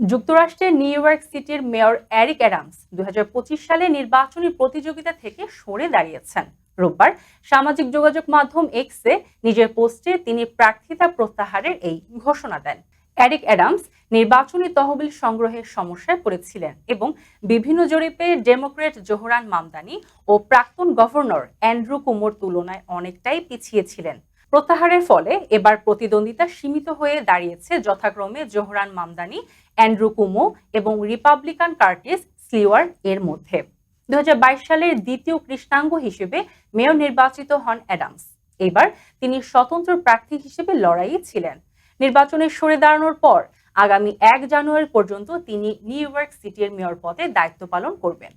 যুক্তরাষ্ট্রের New York সিটির mayor Eric Adams দুই সালে নির্বাচনী প্রতিযোগিতা থেকে সরে দাঁড়িয়েছেন। রোববার সামাজিক যোগাযোগ মাধ্যম এক্সে নিজের পোস্টে তিনি প্রার্থিতা প্রত্যাহারের এই ঘোষণা দেন। এরিক অ্যাডামস নির্বাচনী তহবিল সংগ্রহের সমস্যায় পড়েছিলেন এবং বিভিন্ন জরিপে ডেমোক্রেট জোহরান মামদানি ও প্রাক্তন গভর্নর অ্যান্ড্রু কুমোর তুলনায় অনেকটাই পিছিয়ে ছিলেন। প্রত্যাহারের ফলে এবার প্রতিদ্বন্দ্বিতা সীমিত হয়ে দাঁড়িয়েছে যথাক্রমে জোহরান মামদানি, অ্যান্ড্রু কুমো এবং রিপাবলিকান কার্টিস স্লিওয়ার এর মধ্যে। দুই হাজার বাইশ সালের দ্বিতীয় কৃষ্ণাঙ্গ হিসেবে মেয়র নির্বাচিত হন অ্যাডামস। এবার তিনি স্বতন্ত্র প্রার্থী হিসেবে লড়াইয়ে ছিলেন। নির্বাচনে সরে দাঁড়ানোর পর আগামী এক জানুয়ারি পর্যন্ত তিনি নিউ ইয়র্ক সিটির মেয়র পদে দায়িত্ব পালন করবেন।